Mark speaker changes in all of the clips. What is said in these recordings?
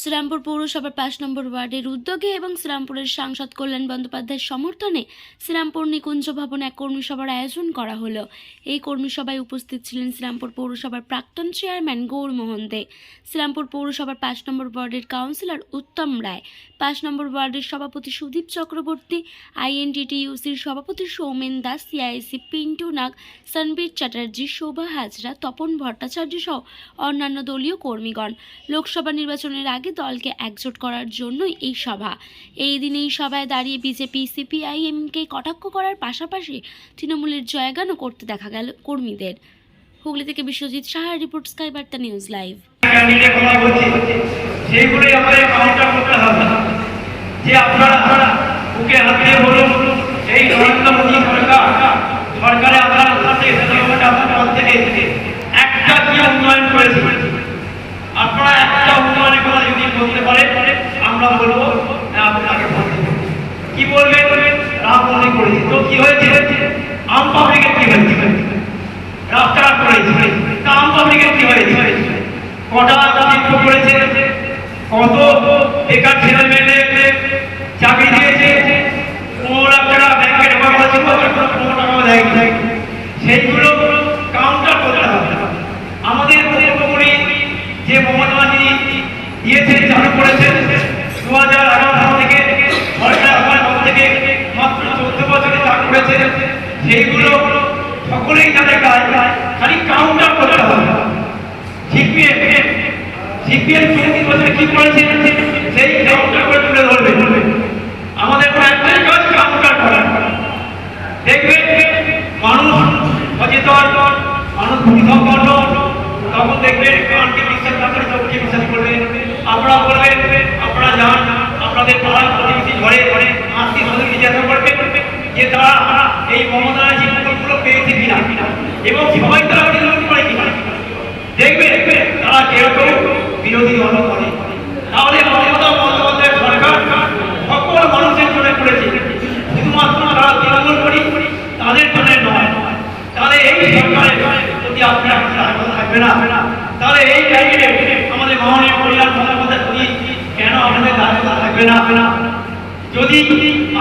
Speaker 1: শ্রীরামপুর পৌরসভার পাঁচ নম্বর ওয়ার্ডের উদ্যোগে এবং শ্রীরামপুরের সাংসদ কল্যাণ বন্দ্যোপাধ্যায়ের সমর্থনে শ্রীরামপুর নিকুঞ্জ ভবনে এক কর্মীসভার আয়োজন করা হলো। এই কর্মী সভায় উপস্থিত ছিলেন শ্রীরামপুর পৌরসভার প্রাক্তন চেয়ারম্যান গৌরমোহন দে, শ্রীরামপুর পৌরসভার পাঁচ নম্বর ওয়ার্ডের কাউন্সিলর উত্তম রায়, পাঁচ নম্বর ওয়ার্ডের সভাপতি সুদীপ চক্রবর্তী, আইএনটিটিইউসির সভাপতি সৌমেন দাস সিআইসি পিন্টু নাগ, সনবীর চ্যাটার্জি, শোভা হাজরা, তপন ভট্টাচার্য সহ অন্যান্য দলীয় কর্মীগণ। লোকসভা নির্বাচনের আগে দলকে একজোট করার জন্যই এই সভা। এই দিন এই সভায় দাঁড়িয়ে বিজেপি সিপিআইএমকে কটাক্ষ করার পাশাপাশি তৃণমূলের জয়গানও করতে দেখা গেল কর্মীদের। হুগলি থেকে বিশ্বজিৎ সাহার
Speaker 2: report Sky Barta news live. যে আপনারা বলুন এই নরেন্দ্র মোদী সরকার সরকারে আপনার সাথে আপনার পদ থেকে একটা কি উন্নয়ন করেছে আপনারা একটা উন্নয়নের কথা যদি বলতে পারেন আমরা বলব হ্যাঁ, আপনাকে ভোট দেবো। কি বলবেন রাম মনে করেছি তো কি হয়েছে আম পাবলিকের কি হয়েছে রাস্তাঘাট করেছে তা আম পাবলিকের কি হয়েছে কটা শিল্প করেছে। কত বেকার ছেলে মেয়েদের চাকরি দিয়েছে। পনেরো টাকা ব্যাংকে করেছে বছর পর পনেরো টাকাও কাউন্টার করতে হবে। আমাদের মুখ্যমন্ত্রী যে মমতা ব্যানার্জি দিয়েছেন, চালু করেছেন দু হাজার এগারো থেকে সরকার আমার থেকে মাত্র চোদ্দ বছরে চালু করেছে সেইগুলো সকলেই তাদের কাজ। খালি কাউন্টার করতে হবে। সিপিএম সিপিএম কি করেছে? সেই করে তুলে ধরবে। আমাদের করা। দেখবে, মানুষ তখন দেখবে আপনারা বলবেন, আপনারা যান, আপনাদের পাড়ার প্রতিবেশী ঘরে ঘরে আত্মীয় স্বজন জিজ্ঞাসা করবে। যে তারা এই মমতা যে প্রকল্পগুলো পেয়েছে কিনা? এবং সবাই তারা কিনা? দেখবে, তারা কেউ বিরোধী দল করে তাহলে মমতা বন্দ্যোপাধ্যায় সরকার সকল মানুষের জন্য করেছে। শুধুমাত্র তারা তৃণমূল করি, তাদের জন্য নয়। তাহলে এই সরকারের যদি আপনার থাকবে না? তাহলে এই আমাদের বন্দ্যোপাধ্যায় কেন দায়িত্ব থাকবে না? যদি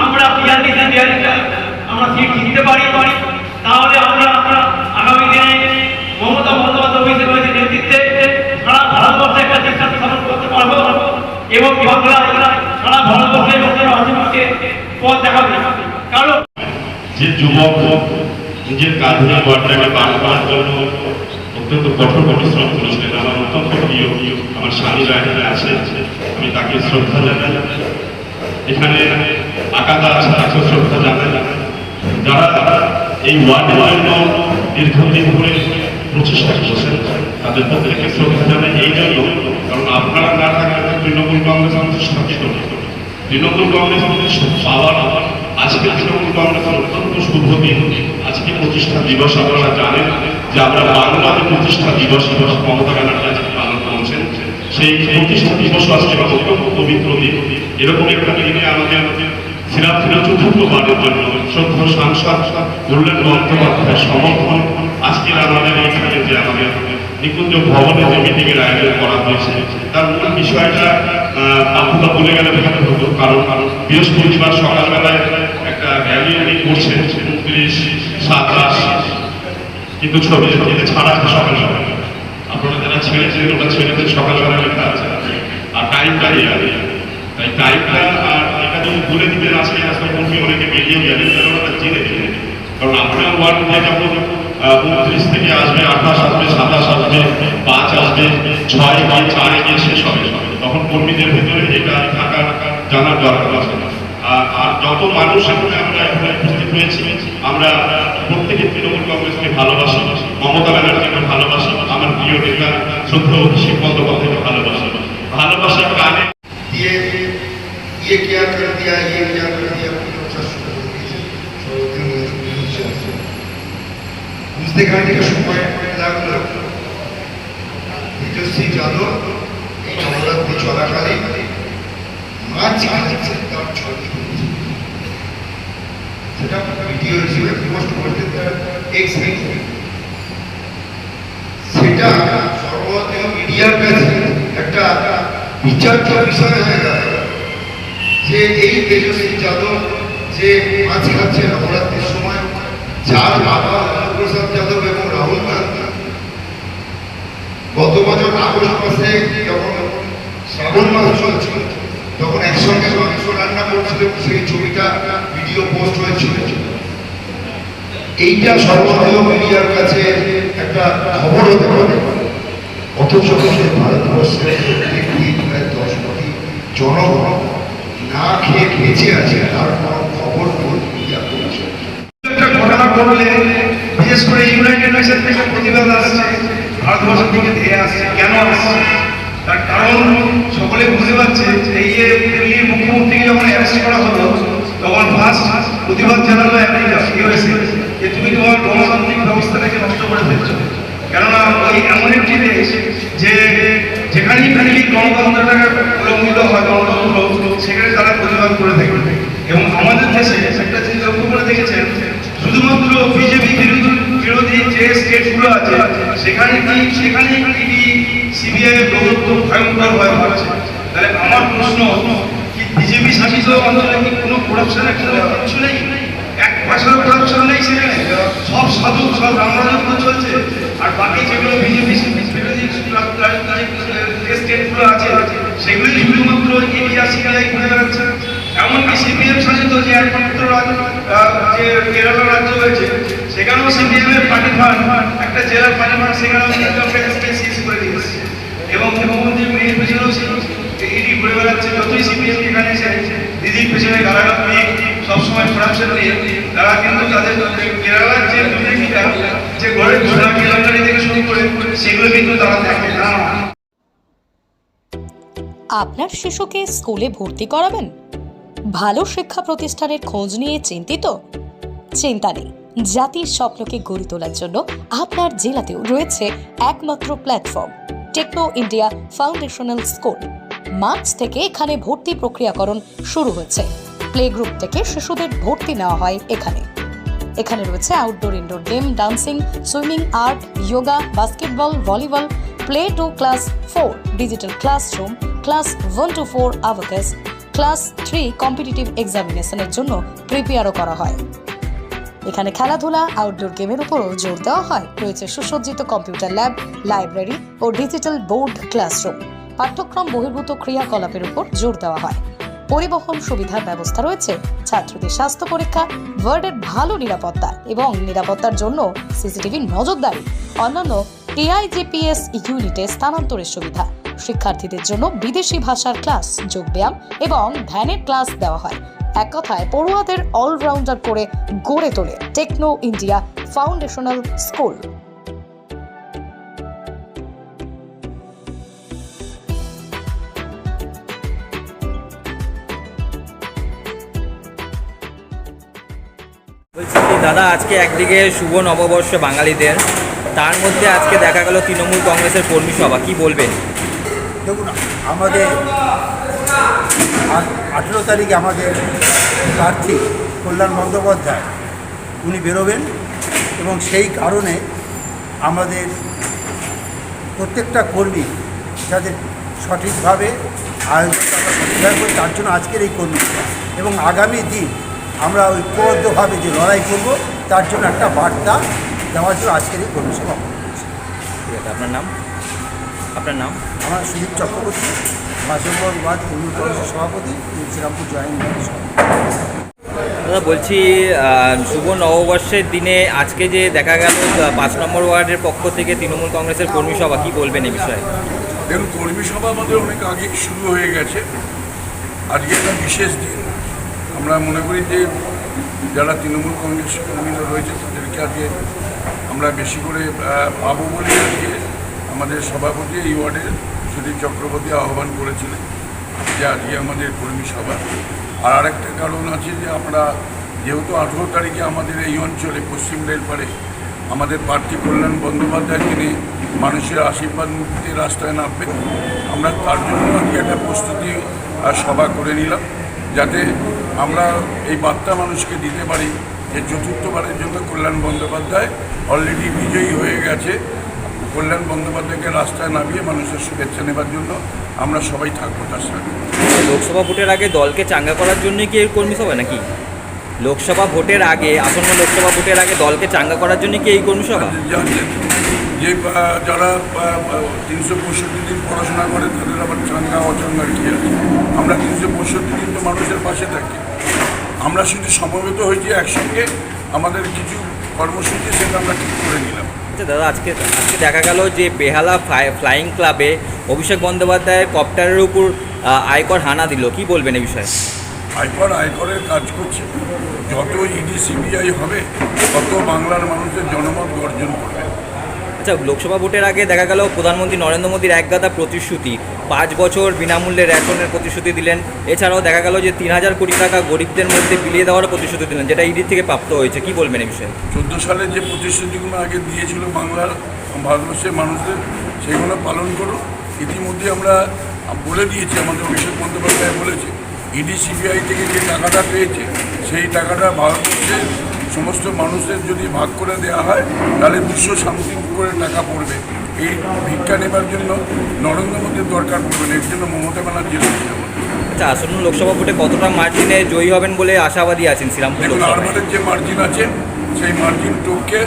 Speaker 2: আমরা বিয়াল্লিশটা আমরা সিট জিততে পারি, তাহলে আমরা আগামী দিনে মমতা বন্দ্যোপাধ্যায় অভিষেক হয়েছে নেতৃত্বে সারা ভারতবর্ষে একটা শিক্ষা স্থাপন করতে পারব এবং বাংলা
Speaker 3: যে যুবক নিজের কাজ নিয়ে ঘরটাকে পার করার জন্য অত্যন্ত কঠোর পরিশ্রম করেছিলেন আমার অত্যন্ত প্রিয় আমার স্বামীরা এখানে আছে আমি তাকে শ্রদ্ধা জানাই। এখানে আকাদা আছে, তাকেও শ্রদ্ধা জানাই। যারা এই ওয়ার্ডের জন্য দীর্ঘদিন ধরে প্রচেষ্টা করছেন, তাদের প্রত্যেককে শ্রদ্ধা জানাই। এই জন্য, কারণ আপনারা না তৃণমূল কংগ্রেস আমাদের হতো তৃণমূল কংগ্রেস আমাদের পাওয়ার আজকে তৃণমূল কংগ্রেসের অত্যন্ত শুভ দিন। আজকে প্রতিষ্ঠা দিবস আপনারা জানেন যে আমরা বাংলাতে প্রতিষ্ঠা দিবস দিবস মমতা ব্যানার্জি আজকে পালন করছেন। সেই প্রতিষ্ঠা দিবস আজকে অত্যন্ত পবিত্র দিন। এরকম একটা দিনে আমাদের শ্রীরামপুরের চতুর্থ বারের জন্য শ্রদ্ধা সাংসদ কল্যাণ বন্দ্যোপাধ্যায়ের সমর্থন আজকের আমাদের এইখানে যে আমাদের নিকুঞ্জ ভবনে যে মিটিং এর আয়োজন করা হয়েছে, তার মূল বিষয়টা আপনারা বলে গেলে ভালো হতো, কারণ বৃহস্পতিবার সকালবেলায় একটা র্যালি উনি করছেন, উনত্রিশ, সাতাশ, কিন্তু ছবি ছবিতে ছাড়া আছে সকালবেলা আপনারা যারা ছেড়েছিলেন ওটা ছেড়েছেন সকালবেলা লেখা আছে। আর টাইমটা এই আর তাই টাইমটা আর এটা যদি বলে দিতেন আজকে আজকে কর্মী অনেকে বেরিয়ে যাবেন তাহলে ওরা জেনে কারণ আপনার ওয়ার্ড যখন উনত্রিশ থেকে আসবে, আঠাশ আসবে, সাতাশ আসবে ছয় বা চারে গিয়ে শেষ হবে তখন কর্মীদের ভেতরে এটা থাকার জানার দরকার আছে আর- আর যত মানুষ এখানে আমরা এখানে উপস্থিত হয়েছি আমরা প্রত্যেকে তৃণমূল কংগ্রেসকে ভালোবাসি মমতা ব্যানার্জিকে ভালোবাসি আমার প্রিয় নেতা শ্রদ্ধা অভিষেক বন্দ্যোপাধ্যায়কে ভালোবাসি ভালোবাসার গানে
Speaker 4: ये ये क्या कर दिया ये क्या कर दिया পঞ্চাশ শুরু করে দিয়েছে সর্বদিন বুঝছে বুঝতে কাহিনীকে সময় লাগলো তেজস্বী যাদব এই চলাকালীন মাছ খাচ্ছে তার ছবি তুলছে। সেটা ভিডিও হিসেবে পোস্ট করতে তার এক্স সেটা সর্বভারতীয় মিডিয়ার কাছে একটা বিচার্য বিষয় হয়ে গেল যে এই তেজস্বী যাদব যে মাছ খাচ্ছে নবরাত্রির সময়, যার বাবা গত বছর আগস্ট মাসে যখন শ্রাবণ মাস চলছিল তখন একসঙ্গে মাংস রান্না করছিল, সেই ছবিটা ভিডিও পোস্ট হয়েছিল। এইটা সর্বভারতীয় মিডিয়ার কাছে একটা খবর হতে পারে। অথচ ভারতবর্ষের প্রত্যেকটি প্রায় দশ কোটি জনগণ না খেয়ে বেঁচে আছে, তার কোনো খবর মিডিয়া
Speaker 5: একটা ঘটনা ঘটলে, বিশেষ করে ইউনাইটেড নেশন থেকে প্রতিবাদ আসছে। ভারতবর্ষ থেকে ধেয়ে আসছে, কেন আসছে? তার কারণ সকলে বুঝতে পারছে, এই যে দিল্লির মুখ্যমন্ত্রীকে যখন অ্যারেস্ট করা হলো, তখন ফার্স্ট প্রতিবাদ জানালো আমেরিকা ইউএসএ যে তুমি তোমার গণতান্ত্রিক ব্যবস্থাটাকে নষ্ট করে ফেলছো। কেননা ওই এমন একটি দেশ যে যেখানেই নাকি গণতন্ত্রটাকে উলঙ্ঘিত হয়, গণতন্ত্র, সেখানে তারা প্রতিবাদ করে থাকে। এবং আমাদের দেশে একটা জিনিস লক্ষ্য করে দেখেছেন, শুধুমাত্র বিজেপি বিরোধী বিরোধী যে স্টেটগুলো আছে সেখানে কি, সেখানে ইডি সিবিআই প্রভুত্ব ভয়ঙ্কর ভয় পাচ্ছে তাহলে আমার প্রশ্ন, কি বিজেপি শাসিত অঞ্চলে কি কোনো করাপশনের কোনো কিছু নেই? এক পয়সার করাপশন নেই সেখানে। সব সাধু, সব রামরাজত্ব চলছে। আর বাকি যেগুলো বিজেপি স্টেটগুলো আছে, সেগুলি শুধুমাত্র ইন্ডিয়া সিবিআই করে বেড়াচ্ছে। এমনকি সিপিএম শাসিত যে একমাত্র রাজ্য আহ, যে কেরালা রাজ্য হয়েছে সেখানেও সিপিএম এর পার্টি ফান্ড একটা জেলার পার্টি ফান্ড সেখানেও সিজ করে দিয়েছে এবং মুখ্যমন্ত্রী মেয়ের পেছনেও ইডি ঘুরে বেড়াচ্ছে যতই সিপিএম এখানে এসে দিদির পেছনে গালাগালি সবসময় করাপশন নিয়ে তারা কিন্তু তাদের কেরালার যে দুর্নীতিটা যে ঘরে ঘোড়া কেলেঙ্কারি থেকে শুরু করে সেগুলো কিন্তু তারা দেখে না।
Speaker 6: আপনার শিশুকে স্কুলে ভর্তি করাবেন? ভালো শিক্ষা প্রতিষ্ঠানের খোঁজ নিয়ে চিন্তিত? চিন্তা নেই। জাতির স্বপ্নকে গড়ে তোলার জন্য আপনার জেলাতেও রয়েছে একমাত্র platform Techno India foundational school March থেকে এখানে ভর্তি প্রক্রিয়াকরণ শুরু হয়েছে। প্লে গ্রুপ থেকে শিশুদের ভর্তি নেওয়া হয় এখানে। এখানে রয়েছে outdoor indoor game dancing swimming art yoga basketball volleyball play to class four digital classroom class one two four abacus class three competitive এক্সামিনেশনের জন্য প্রিপেয়ারও করা হয়। এখানে খেলাধুলা আউটডোর গেমের উপরও জোর দেওয়া হয়। রয়েছে সুসজ্জিত কম্পিউটার ল্যাব লাইব্রেরি ও ডিজিটাল বোর্ড ক্লাসরুম পাঠ্যক্রম বহির্ভূত ক্রিয়াকলাপের উপর জোর দেওয়া হয়। পরিবহন সুবিধার ব্যবস্থা রয়েছে। ছাত্রদের স্বাস্থ্য পরীক্ষা ওয়ার্ডের ভালো নিরাপত্তা এবং নিরাপত্তার জন্য সিসিটিভি নজরদারি। অন্যান্য টিআইজিপিএস ইউনিটে স্থানান্তরের সুবিধা। শিক্ষার্থীদের জন্য বিদেশি ভাষার ক্লাস যোগব্যায়াম এবং ধ্যানের ক্লাস দেওয়া হয়। এক কথায়, পড়ুয়াদের অলরাউন্ডার করে গড়ে তোলে টেকনো ইন্ডিয়া ফাউন্ডেশনাল স্কুল।
Speaker 7: দাদা, আজকে একদিকে শুভ নববর্ষ বাঙালিদের, তার মধ্যে আজকে দেখা গেল তৃণমূল কংগ্রেসের কর্মী সভা, কি বলবেন?
Speaker 8: দেখুন, আমাদের আঠেরো তারিখে আমাদের প্রার্থী কল্যাণ বন্দ্যোপাধ্যায়, উনি বেরোবেন এবং সেই কারণে আমাদের প্রত্যেকটা কর্মী যাতে সঠিকভাবে আয়োজন করি তার জন্য আজকের এই কর্মী এবং আগামী দিন আমরা ঐক্যবদ্ধভাবে যে লড়াই করব, তার জন্য একটা বার্তা দেওয়ার জন্য আজকের এই কর্মী সভা।
Speaker 7: ঠিক আছে, আপনার নাম আপনার নাম?
Speaker 8: আমার সুদীপ চক্রবর্তী বাসম্বর ওয়ার্ড তৃণমূল কংগ্রেসের সভাপতি শ্রীরামপুর জয়েন্ট
Speaker 7: দাদা বলছি শুভ নববর্ষের দিনে আজকে যে দেখা গেল পাঁচ নম্বর ওয়ার্ডের পক্ষ থেকে তৃণমূল কংগ্রেসের কর্মী সভা কি বলবেন এই বিষয়ে?
Speaker 9: দেখুন কর্মী সভা আমাদের অনেক আগে শুরু হয়ে গেছে। আজকে একটা বিশেষ দিন। আমরা মনে করি যে যারা তৃণমূল কংগ্রেস কর্মীরা রয়েছে তাদেরকে আজকে আমরা বেশি করে পাবো বলে আজকে আমাদের সভাপতি এই ওয়ার্ডের সুদীপ চক্রবর্তী আহ্বান করেছিলেন যে আজকে আমাদের কর্মী সভা। আর আরেকটা কারণ আছে যে আমরা যেহেতু আঠেরো তারিখে আমাদের এই অঞ্চলে, পশ্চিম রেলপাড়ে আমাদের প্রার্থী কল্যাণ বন্দ্যোপাধ্যায় তিনি মানুষের আশীর্বাদ মুক্তি রাস্তায় নামবেন, আমরা তার জন্য আজকে একটা প্রস্তুতি সভা করে নিলাম যাতে আমরা এই বার্তা মানুষকে দিতে পারি যে চতুর্থবারের জন্য কল্যাণ বন্দ্যোপাধ্যায় অলরেডি বিজয়ী হয়ে গেছে। কল্যাণ বন্দ্যোপাধ্যায়কে রাস্তায় নামিয়ে মানুষের শুভেচ্ছা নেবার জন্য আমরা সবাই থাকব তার সাথে।
Speaker 7: লোকসভা ভোটের আগে দলকে চাঙ্গা করার জন্য কি এই কর্মী সভা নাকি? লোকসভা ভোটের আগে আসন্ন লোকসভা ভোটের আগে দলকে চাঙ্গা করার জন্য কি এই কর্মী সভা?
Speaker 9: যে- যে যারা তিনশো পঁয়ষট্টি দিন পড়াশোনা করে তাদের আবার চাঙ্গা অচাঙ্গার কী আছে। আমরা তিনশো পঁয়ষট্টি দিন তো মানুষের পাশে থাকি। আমরা শুধু সমবেত হয়েছি একসঙ্গে আমাদের কিছু কর্মসূচি সেটা আমরা ঠিক করে নিলাম।
Speaker 7: আচ্ছা দাদা আজকে আজকে দেখা গেল যে বেহালা ফ্লাই- ক্লাবে অভিষেক বন্দ্যোপাধ্যায়ের কপ্টারের উপর আয়কর হানা দিল। কি বলবেন এই বিষয়ে?
Speaker 9: আয়কর আয়করের কাজ করছে। যত ইডি সিবিআই হবে তত বাংলার মানুষের জনমত গর্জন করবে।
Speaker 7: আচ্ছা লোকসভা ভোটের আগে দেখা গেল প্রধানমন্ত্রী নরেন্দ্র মোদীর একগাদা প্রতিশ্রুতি। পাঁচ বছর বিনামূল্যে রেশনের প্রতিশ্রুতি দিলেন। এছাড়াও দেখা গেল যে তিন হাজার কোটি টাকা গরিবদের মধ্যে বিলিয়ে দেওয়ার প্রতিশ্রুতি দিলেন, যেটা ইডি থেকে প্রাপ্ত হয়েছে। কি বলবেন এই বিষয়ে?
Speaker 9: চোদ্দ সালে যে প্রতিশ্রুতিগুলো আগে দিয়েছিল বাংলার ভারতবর্ষের মানুষদের, সেগুলো পালন করুন। ইতিমধ্যে আমরা বলে দিয়েছি, আমাদের অভিষেক বন্দ্যোপাধ্যায় বলেছে, ইডি সিবিআই থেকে যে টাকাটা পেয়েছে, সেই টাকাটা ভারতবর্ষের সমস্ত মানুষের যদি ভাগ করে দেওয়া হয়, তাহলে দুশো সামথিং করে টাকা পড়বে। এই ভিক্ষা নেবার জন্য নরেন্দ্র মোদীর দরকার পড়বে না এর জন্য মমতা ব্যানার্জি আমাদের।
Speaker 7: আচ্ছা আসন্ন লোকসভা ভোটে কতটা মার্জিনে জয়ী হবেন বলে আশাবাদী আছেন শ্রীরামপুর লোকসভায়?
Speaker 9: যে মার্জিন আছে সেই মার্জিন টোপকে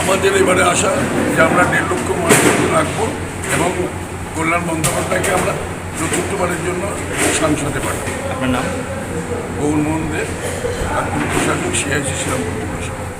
Speaker 9: আমাদের এবারে আশা যে আমরা দেড় লক্ষ মার্জিন রাখব এবং কল্যাণ বন্দ্যোপাধ্যায়কে আমরা চতুর্থবারের জন্য সাংসদে পাঠাবো
Speaker 7: আপনার নাম?
Speaker 9: গৌরমোহন দে আর প্রশাসক সিআইসি শ্রীরামপুর।